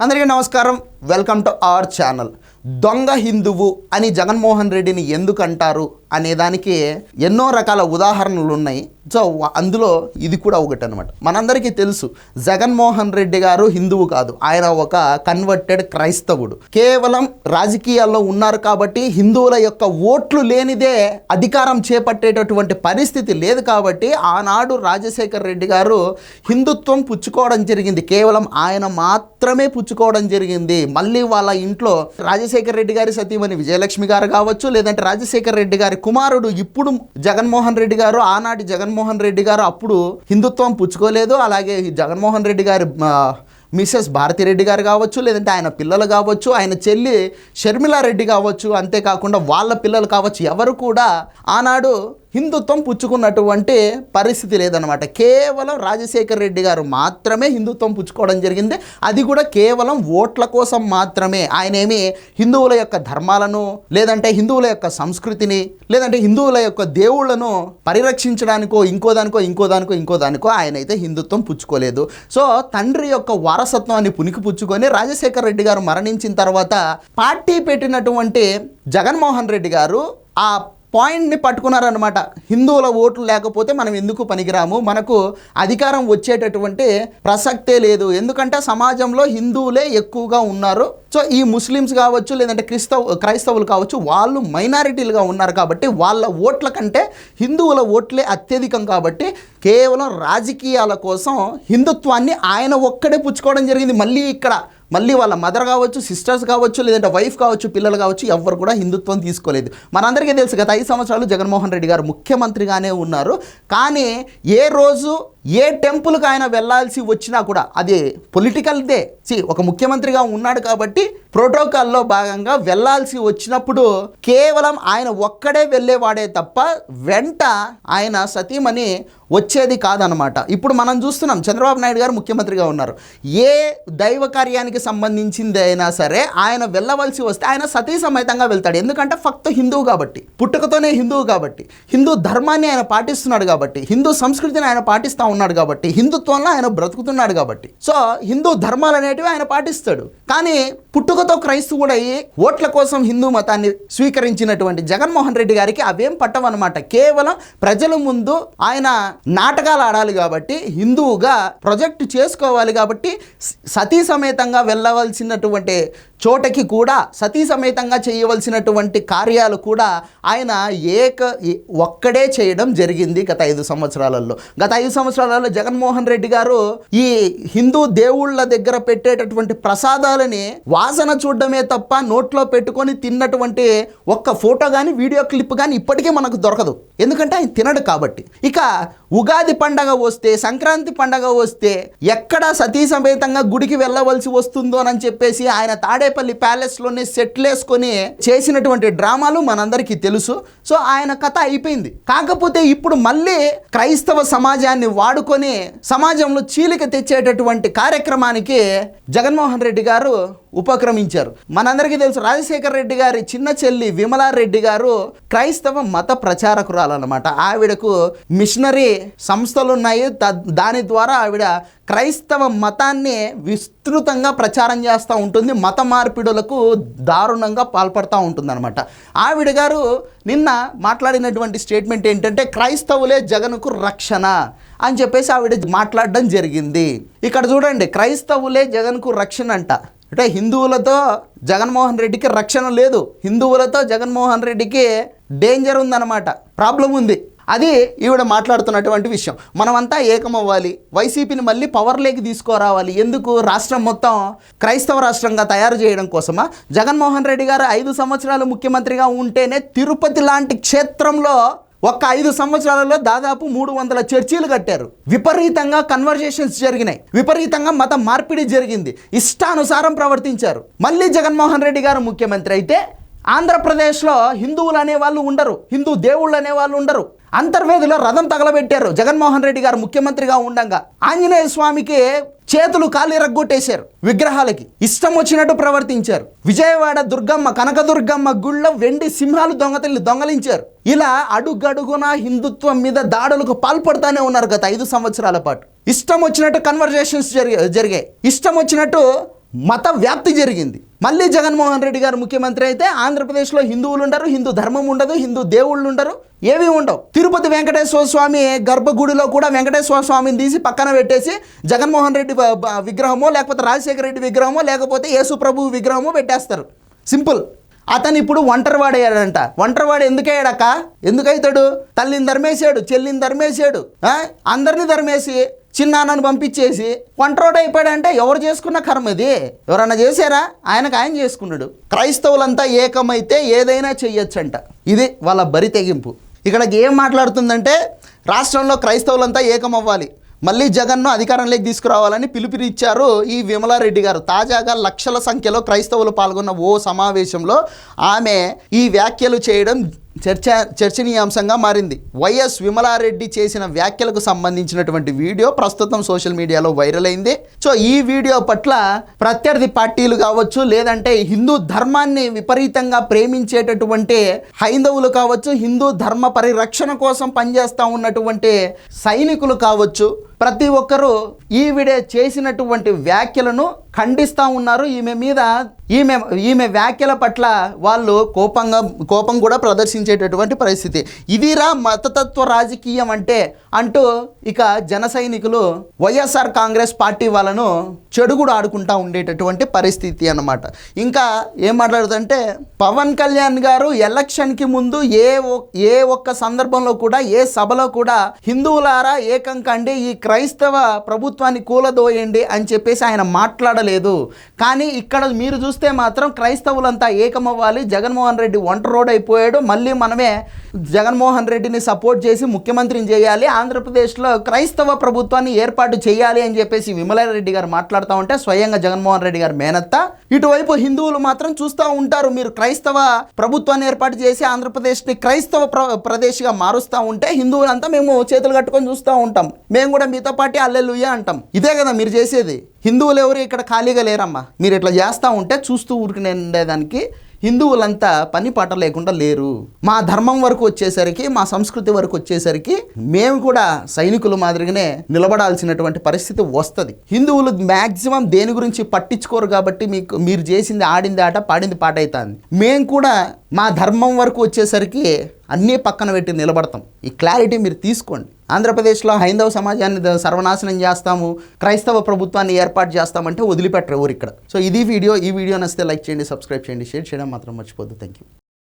అందరికీ నమస్కారం. Welcome to our channel. దొంగ హిందువు అని జగన్మోహన్ రెడ్డిని ఎందుకు అంటారు అనే దానికి ఎన్నో రకాల ఉదాహరణలు ఉన్నాయి సో అందులో ఇది కూడా ఒకటి అనమాట మనందరికీ తెలుసు జగన్మోహన్ రెడ్డి గారు హిందువు కాదు. ఆయన ఒక కన్వర్టెడ్ క్రైస్తవుడు. కేవలం రాజకీయాల్లో ఉన్నారు కాబట్టి హిందువుల యొక్క ఓట్లు లేనిదే అధికారం చేపట్టేటటువంటి పరిస్థితి లేదు కాబట్టి ఆనాడు రాజశేఖర్ రెడ్డి గారు హిందుత్వం పుచ్చుకోవడం జరిగింది. కేవలం ఆయన మాత్రమే పుచ్చుకోవడం జరిగింది. మళ్ళీ వాళ్ళ ఇంట్లో రాజశేఖర్ రెడ్డి గారి సతీమణి విజయలక్ష్మి గారు కావచ్చు లేదంటే రాజశేఖర్ రెడ్డి గారి కుమారుడు ఇప్పుడు జగన్మోహన్ రెడ్డి గారు ఆనాటి జగన్మోహన్ రెడ్డి గారు అప్పుడు హిందుత్వం పుచ్చుకోలేదు. అలాగే జగన్మోహన్ రెడ్డి గారి మిస్సెస్ మిసెస్ భారతిరెడ్డి గారు కావచ్చు లేదంటే ఆయన పిల్లలు కావచ్చు ఆయన చెల్లి షర్మిలారెడ్డి కావచ్చు అంతేకాకుండా వాళ్ళ పిల్లలు కావచ్చు ఎవరు కూడా ఆనాడు హిందుత్వం పుచ్చుకున్నటువంటి పరిస్థితి లేదనమాట కేవలం రాజశేఖర్ రెడ్డి గారు మాత్రమే హిందుత్వం పుచ్చుకోవడం జరిగింది. అది కూడా కేవలం ఓట్ల కోసం మాత్రమే. ఆయనేమి హిందువుల యొక్క ధర్మాలను లేదంటే హిందువుల యొక్క సంస్కృతిని లేదంటే హిందువుల యొక్క దేవుళ్ళను పరిరక్షించడానికో ఇంకో దానికో ఇంకో దానికో ఇంకో దానికో హిందుత్వం పుచ్చుకోలేదు. సో తండ్రి యొక్క వారసత్వాన్ని పునికి పుచ్చుకొని రాజశేఖర్ రెడ్డి గారు మరణించిన తర్వాత పార్టీ పెట్టినటువంటి జగన్మోహన్ రెడ్డి గారు ఆ పాయింట్ని పట్టుకున్నారనమాట హిందువుల ఓట్లు లేకపోతే మనం ఎందుకు పనికిరాము? మనకు అధికారం వచ్చేటటువంటి ప్రసక్తే లేదు. ఎందుకంటే సమాజంలో హిందువులే ఎక్కువగా ఉన్నారు. సో ఈ ముస్లిమ్స్ కావచ్చు లేదంటే క్రిస్తవ క్రైస్తవులు కావచ్చు వాళ్ళు మైనారిటీలుగా ఉన్నారు కాబట్టి వాళ్ళ ఓట్ల కంటే హిందువుల ఓట్లే అత్యధికం కాబట్టి కేవలం రాజకీయాల కోసం హిందుత్వాన్ని ఆయన ఒక్కడే పుచ్చుకోవడం జరిగింది. మళ్ళీ ఇక్కడ మళ్ళీ వాళ్ళ మదర్ కావచ్చు సిస్టర్స్ కావచ్చు లేదంటే వైఫ్ కావచ్చు పిల్లలు కావచ్చు ఎవ్వరు కూడా హిందుత్వం తీసుకోలేదు. మనందరికీ తెలుసు గత ఐదు సంవత్సరాలు జగన్మోహన్ రెడ్డి గారు ముఖ్యమంత్రిగానే ఉన్నారు. కానీ ఏ రోజు ఏ టెంపుల్కి ఆయన వెళ్ళాల్సి వచ్చినా కూడా అది పొలిటికల్దే సి ఒక ముఖ్యమంత్రిగా ఉన్నాడు కాబట్టి ప్రోటోకాల్లో భాగంగా వెళ్ళాల్సి వచ్చినప్పుడు కేవలం ఆయన ఒక్కడే వెళ్ళేవాడే తప్ప వెంట ఆయన సతీమణి వచ్చేది కాదనమాట ఇప్పుడు మనం చూస్తున్నాం చంద్రబాబు నాయుడు గారు ముఖ్యమంత్రిగా ఉన్నారు. ఏ దైవ కార్యానికి సంబంధించింది అయినా సరే ఆయన వెళ్ళవలసి వస్తే ఆయన సతీ సమేతంగా వెళ్తాడు. ఎందుకంటే ఫక్త హిందువు కాబట్టి పుట్టుకతోనే హిందువు కాబట్టి హిందూ ధర్మాన్ని ఆయన పాటిస్తున్నాడు కాబట్టి హిందూ సంస్కృతిని ఆయన పాటిస్తూ ఉన్నాడు కాబట్టి హిందుత్వంలో ఆయన బ్రతుకుతున్నాడు కాబట్టి. సో హిందూ ధర్మాలు అనేటివి ఆయన పాటిస్తాడు. కానీ పుట్టుకతో క్రైస్తవుడై ఓట్ల కోసం హిందూ మతాన్ని స్వీకరించినటువంటి జగన్మోహన్ రెడ్డి గారికి అవేం పట్టవన్నమాట. కేవలం ప్రజల ముందు ఆయన నాటకాలు ఆడాలి కాబట్టి హిందువుగా ప్రొజెక్ట్ చేసుకోవాలి కాబట్టి సతీ సమేతంగా వెళ్ళవలసినటువంటి చోటకి కూడా సతీ సమేతంగా చేయవలసినటువంటి కార్యాలు కూడా ఆయన ఏక ఒక్కడే చేయడం జరిగింది గత ఐదు సంవత్సరాలలో. గత ఐదు సంవత్సరాలు ప్రసాదాలు జగన్మోహన్ రెడ్డి గారు ఈ హిందూ దేవుళ్ళ దగ్గర పెట్టేటటువంటి ప్రసాదాలని వాసన చూడడమే తప్ప నోట్లో పెట్టుకొని తిన్నటువంటి ఒక్క ఫోటో కానీ వీడియో క్లిప్ కానీ ఇప్పటికీ మనకు దొరకదు. ఎందుకంటే ఆయన తినడు కాబట్టి. ఇక ఉగాది పండగ వస్తే సంక్రాంతి పండగ వస్తే ఎక్కడ సతీ సమేతంగా గుడికి వెళ్ళవలసి వస్తుందో అని చెప్పేసి ఆయన తాడేపల్లి ప్యాలెస్లోనే సెటిల్ వేసుకొని చేసినటువంటి డ్రామాలు మనందరికీ తెలుసు. సో ఆయన కథ అయిపోయింది. కాకపోతే ఇప్పుడు మళ్ళీ క్రైస్తవ సమాజాన్ని వాడు వాడుకొని సమాజంలో చీలిక తెచ్చేటటువంటి కార్యక్రమానికి జగన్మోహన్ రెడ్డి గారు ఉపక్రమించారు. మనందరికీ తెలుసు రాజశేఖర రెడ్డి గారి చిన్న చెల్లి విమలారెడ్డి గారు క్రైస్తవ మత ప్రచారకురాలన్నమాట. ఆవిడకు మిషనరీ సంస్థలు ఉన్నాయి దాని ద్వారా ఆవిడ క్రైస్తవ మతాన్ని విస్తృతంగా ప్రచారం చేస్తూ ఉంటుంది. మత మార్పిడులకు దారుణంగా పాల్పడుతూ ఉంటుందన్నమాట. ఆవిడ గారు నిన్న మాట్లాడినటువంటి స్టేట్మెంట్ ఏంటంటే క్రైస్తవులే జగన్కు రక్షణ అని చెప్పేసి ఆవిడ మాట్లాడడం జరిగింది. ఇక్కడ చూడండి క్రైస్తవులే జగన్కు రక్షణ అంట. అంటే హిందువులతో జగన్మోహన్ రెడ్డికి రక్షణ లేదు. హిందువులతో జగన్మోహన్ రెడ్డికి డేంజర్ ఉందన్నమాట. ప్రాబ్లం ఉంది. అది ఈవిడ మాట్లాడుతున్నటువంటి విషయం. మనమంతా ఏకమవ్వాలి. వైసీపీని మళ్ళీ పవర్లోకి తీసుకురావాలి. ఎందుకు? రాష్ట్రం మొత్తం క్రైస్తవ రాష్ట్రంగా తయారు చేయడం కోసమా? జగన్మోహన్ రెడ్డి గారు ఐదు సంవత్సరాలు ముఖ్యమంత్రిగా ఉంటేనే తిరుపతి లాంటి క్షేత్రంలో ఒక్క ఐదు సంవత్సరాలలో దాదాపు మూడు వందల చర్చీలు కట్టారు. విపరీతంగా కన్వర్జేషన్స్ జరిగినాయి. విపరీతంగా మత మార్పిడి జరిగింది. ఇష్టానుసారం ప్రవర్తించారు. మళ్ళీ జగన్మోహన్ రెడ్డి గారు ముఖ్యమంత్రి అయితే ఆంధ్రప్రదేశ్లో హిందువులు అనే వాళ్ళు ఉండరు. హిందూ దేవుళ్ళు అనేవాళ్ళు ఉండరు. అంతర్వేదిలో రథం తగలబెట్టారు. జగన్మోహన్ రెడ్డి గారు ముఖ్యమంత్రిగా ఉండగా ఆంజనేయ స్వామికి చేతులు కాలి రగ్గొట్టేశారు విగ్రహాలకి. ఇష్టం వచ్చినట్టు ప్రవర్తించారు. విజయవాడ దుర్గమ్మ కనకదుర్గమ్మ గుళ్ళ వెండి సింహాలు దొంగతల్ని దొంగలించారు. ఇలా అడుగడుగున హిందుత్వం మీద దాడులకు పాల్పడుతూనే ఉన్నారు గత ఐదు సంవత్సరాల పాటు. ఇష్టం వచ్చినట్టు కన్వర్జేషన్స్ జరిగా జరిగాయి. ఇష్టం వచ్చినట్టు మత వ్యాప్తి జరిగింది. మళ్ళీ జగన్మోహన్ రెడ్డి గారు ముఖ్యమంత్రి అయితే ఆంధ్రప్రదేశ్లో హిందువులు ఉండరు హిందూ ధర్మం ఉండదు హిందూ దేవుళ్ళు ఉండరు ఏవి ఉండవు. తిరుపతి వెంకటేశ్వర స్వామి గర్భగుడిలో కూడా వెంకటేశ్వర స్వామిని తీసి పక్కన పెట్టేసి జగన్మోహన్ రెడ్డి విగ్రహమో లేకపోతే రాజశేఖర రెడ్డి విగ్రహమో లేకపోతే యేసు ప్రభు విగ్రహమో పెట్టేస్తారు. సింపుల్. అతను ఇప్పుడు ఒంటరివాడయ్యాడంట. ఒంటరివాడు ఎందుకయ్యాడక్క? ఎందుకైతాడు? తల్లిని ధర్మేశాడు చెల్లిని ధర్మేశాడు అందరిని ధర్మేసి చిన్నాన్నను పంపించేసి ఒంటరోడు అయిపోయాడంటే ఎవరు చేసుకున్న కర్మ ఇది? ఎవరన్నా చేశారా? ఆయనకు ఆయన చేసుకున్నాడు. క్రైస్తవులంతా ఏకమైతే ఏదైనా చెయ్యొచ్చంట ఇది వాళ్ళ బరి తెగింపు. ఇక్కడ ఏం మాట్లాడుతుందంటే రాష్ట్రంలో క్రైస్తవులంతా ఏకమవ్వాలి. మళ్ళీ జగన్ను అధికారంలోకి తీసుకురావాలని పిలుపునిచ్చారు ఈ విమలారెడ్డి గారు. తాజాగా లక్షల సంఖ్యలో క్రైస్తవులు పాల్గొన్న ఓ సమావేశంలో ఆమె ఈ వ్యాఖ్యలు చేయడం చర్చ చర్చనీయాంశంగా మారింది. వైఎస్ విమలారెడ్డి చేసిన వ్యాఖ్యలకు సంబంధించినటువంటి వీడియో ప్రస్తుతం సోషల్ మీడియాలో వైరల్ అయింది. సో ఈ వీడియో పట్ల ప్రత్యర్థి పార్టీలు కావచ్చు లేదంటే హిందూ ధర్మాన్ని విపరీతంగా ప్రేమించేటటువంటి హైందవులు కావచ్చు హిందూ ధర్మ పరిరక్షణ కోసం పనిచేస్తూ ఉన్నటువంటి సైనికులు కావచ్చు ప్రతి ఒక్కరూ ఈవిడ చేసినటువంటి వ్యాఖ్యలను ఖండిస్తూ ఉన్నారు. ఈమె మీద ఈమె ఈమె వ్యాఖ్యల పట్ల వాళ్ళు కోపంగా కోపం కూడా ప్రదర్శించేటటువంటి పరిస్థితి. ఇదిరా మతతత్వ రాజకీయం అంటే అంటూ ఇక జన సైనికులు వైఎస్ఆర్ కాంగ్రెస్ పార్టీ వాళ్ళను చెడుగుడు ఆడుకుంటా ఉండేటటువంటి పరిస్థితి అన్నమాట. ఇంకా ఏం మాట్లాడుతుంటే పవన్ కళ్యాణ్ గారు ఎలక్షన్కి ముందు ఏ ఒ- ఏ ఒక్క సందర్భంలో కూడా ఏ సభలో కూడా హిందువులారా ఏకం కండి ఈ క్రైస్తవ ప్రభుత్వాన్ని కూలదోయండి అని చెప్పేసి ఆయన మాట్లాడలేదు. కానీ ఇక్కడ మీరు చూస్తే మాత్రం క్రైస్తవులంతా ఏకమవ్వాలి. జగన్మోహన్ రెడ్డి ఒంట రోడ్ అయిపోయాడు. మళ్ళీ మనమే జగన్మోహన్ రెడ్డిని సపోర్ట్ చేసి ముఖ్యమంత్రిని చేయాలి ఆంధ్రప్రదేశ్లో క్రైస్తవ ప్రభుత్వాన్ని ఏర్పాటు చేయాలి అని చెప్పేసి విమలారెడ్డి గారు మాట్లాడుతూ ఉంటే స్వయంగా జగన్మోహన్ రెడ్డి గారు మేనత్త. ఇటువైపు హిందువులు మాత్రం చూస్తూ ఉంటారు మీరు క్రైస్తవ ప్రభుత్వాన్ని ఏర్పాటు చేసి ఆంధ్రప్రదేశ్ని క్రైస్తవ ప్ర ప్రదేశ్గా మారుస్తూ ఉంటే హిందువులంతా మేము చేతులు కట్టుకొని చూస్తూ ఉంటాం. మేము కూడా మీతో పాటు అల్లెలుయ్య అంటాం. ఇదే కదా మీరు చేసేది. హిందువులు ఎవరు ఇక్కడ ఖాళీగా లేరమ్మా. మీరు ఇట్లా చేస్తూ ఉంటే చూస్తూ ఊరికి ఉండేదానికి హిందువులంతా పని పాట లేకుండా లేరు. మా ధర్మం వరకు వచ్చేసరికి మా సంస్కృతి వరకు వచ్చేసరికి మేము కూడా సైనికుల మాదిరిగానే నిలబడాల్సినటువంటి పరిస్థితి వస్తుంది. హిందువులు మ్యాక్సిమం దేని గురించి పట్టించుకోరు కాబట్టి మీకు మీరు చేసింది ఆడింది ఆట పాడింది పాట అవుతుంది. మేము కూడా మా ధర్మం వరకు వచ్చేసరికి అన్నీ పక్కన పెట్టి నిలబడతాం. ఈ క్లారిటీ మీరు తీసుకోండి. ఆంధ్రప్రదేశ్లో హైందవ సమాజాన్ని సర్వనాశనం చేస్తాము క్రైస్తవ ప్రభుత్వాన్ని ఏర్పాటు చేస్తామంటే వదిలిపెట్టరు ఎవరు ఇక్కడ. సో ఇది వీడియో ఈ వీడియో నచ్చితే లైక్ చేయండి సబ్స్క్రైబ్ చేయండి షేర్ చేయడం మాత్రం మర్చిపోద్దు థ్యాంక్ యూ